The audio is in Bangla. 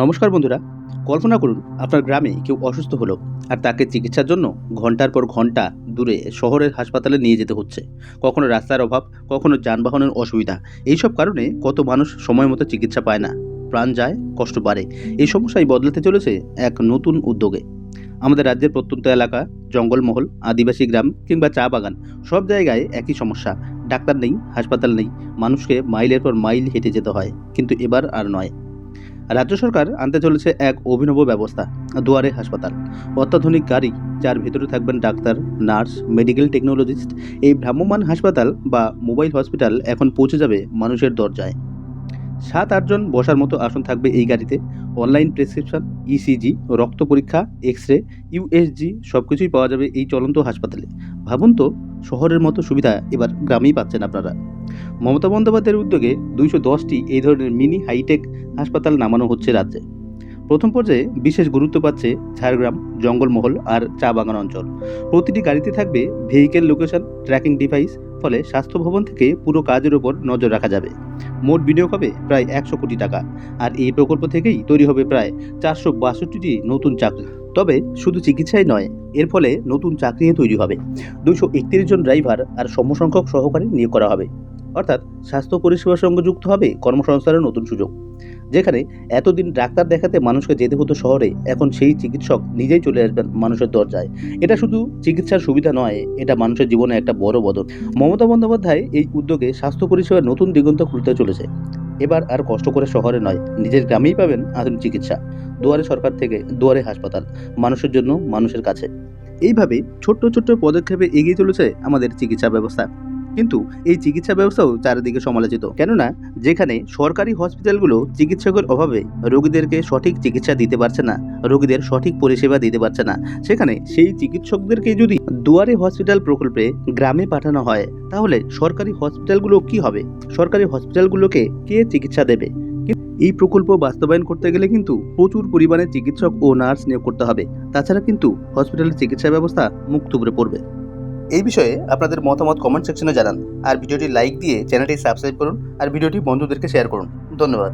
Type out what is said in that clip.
নমস্কার বন্ধুরা, কল্পনা করুন আপনার গ্রামে কেউ অসুস্থ হলো আর তাকে চিকিৎসার জন্য ঘণ্টার পর ঘণ্টা দূরে শহরের হাসপাতালে নিয়ে যেতে হচ্ছে। কখনো রাস্তার অভাব, কখনো যানবাহনের অসুবিধা, এইসব কারণে কত মানুষ সময় মতো চিকিৎসা পায় না, প্রাণ যায়, কষ্ট বাড়ে। এই সমস্যাই বদলাতে চলেছে এক নতুন উদ্যোগে। আমাদের রাজ্যের প্রত্যন্ত এলাকা, জঙ্গলমহল, আদিবাসী গ্রাম কিংবা চা বাগান, সব জায়গায় একই সমস্যা। ডাক্তার নেই, হাসপাতাল নেই, মানুষকে মাইলের পর মাইল হেঁটে যেতে হয়, কিন্তু এবার আর নয়। রাজ্য সরকার আনতে চলেছে এক অভিনব ব্যবস্থা, দুয়ারে হাসপাতাল। অত্যাধুনিক গাড়ি, যার ভেতরে থাকবেন ডাক্তার, নার্স, মেডিকেল টেকনোলজিস্ট, এই ভ্রাম্যমান হাসপাতাল বা মোবাইল হসপিটাল এখন পৌঁছে যাবে মানুষের দরজায়। সাত আটজন বসার মতো আসন থাকবে এই গাড়িতে। অনলাইন প্রেসক্রিপশন ইসিজি রক্ত পরীক্ষা এক্স রে ইউএসজি সব কিছুই পাওয়া যাবে এই চলন্ত হাসপাতালে। ভাবুন তো শহরের মতো সুবিধা এবার গ্রামেই পাচ্ছেন আপনারা। মমতা বন্দ্যোপাধ্যায়ের উদ্যোগে দুইশো দশটি এই ধরনের মিনি হাইটেক হাসপাতাল নামানো হচ্ছে রাজ্যে। প্রথম পর্যায়ে বিশেষ গুরুত্ব পাচ্ছে ঝাড়গ্রাম, জঙ্গলমহল আর চা বাগান অঞ্চল। প্রতিটি গাড়িতে থাকবে ভেহিকেল লোকেশন ট্র্যাকিং ডিভাইস ফলে স্বাস্থ্য ভবন থেকে পুরো কাজের উপর নজর রাখা যাবে। মোট বিনিয়োগ হবে প্রায় একশো কোটি টাকা। আর এই প্রকল্প থেকেই তৈরি হবে প্রায় চারশো বাষট্টিটি নতুন চাকরি। তবে শুধু চিকিৎসাই নয়, এর ফলে নতুন চাকরিও তৈরি হবে। দুশো একত্রিশ জন ড্রাইভার আর সমসংখ্যক সহকারী নিয়োগ করা হবে। অর্থাৎ স্বাস্থ্য পরিষেবার সঙ্গে যুক্ত হবে কর্মসংস্থানের নতুন সুযোগ। যেখানে এতদিন ডাক্তার দেখাতে মানুষকে যেতে হতো শহরে, এখন সেই চিকিৎসক নিজেই চলে আসবেন মানুষের দরজায়। এটা শুধু চিকিৎসার সুবিধা নয়, এটা মানুষের জীবনে একটা বড় বদল। মমতা বন্দ্যোপাধ্যায় এই উদ্যোগে স্বাস্থ্য পরিষেবার নতুন দিগন্ত খুলতে চলেছে। এবার আর কষ্ট করে শহরে নয়, নিজের গ্রামেই পাবেন আধুনিক চিকিৎসা। দুয়ারে সরকার থেকে দুয়ারে হাসপাতাল, মানুষের জন্য মানুষের কাছে। এইভাবে ছোট্ট ছোট্ট পদক্ষেপে এগিয়ে চলেছে আমাদের চিকিৎসা ব্যবস্থা। কিন্তু এই চিকিৎসা ব্যবস্থাও চারিদিকে সমালোচিত। কেননা, যেখানে সরকারি হসপিটালগুলো চিকিৎসকের অভাবে রোগীদেরকে সঠিক চিকিৎসা দিতে পারছে না, রোগীদের সঠিক পরিষেবা দিতে পারছে না, সেখানে সেই চিকিৎসকদেরকে যদি দুয়ারে হসপিটাল প্রকল্পে গ্রামে পাঠানো হয়, তাহলে সরকারি হসপিটালগুলো কি হবে? সরকারি হসপিটালগুলোকে কে চিকিৎসা দেবে? এই প্রকল্প বাস্তবায়ন করতে গেলে কিন্তু প্রচুর পরিমাণে চিকিৎসক ও নার্স নিয়োগ করতে হবে। তাছাড়া কিন্তু হসপিটালের চিকিৎসা ব্যবস্থা মুখ থুবড়ে পড়বে। এই বিষয়ে আপনাদের মতামত কমেন্ট সেকশনে জানান। আর ভিডিওটি লাইক দিয়ে চ্যানেলটি সাবস্ক্রাইব করুন আর ভিডিওটি বন্ধুদেরকে শেয়ার করুন। ধন্যবাদ।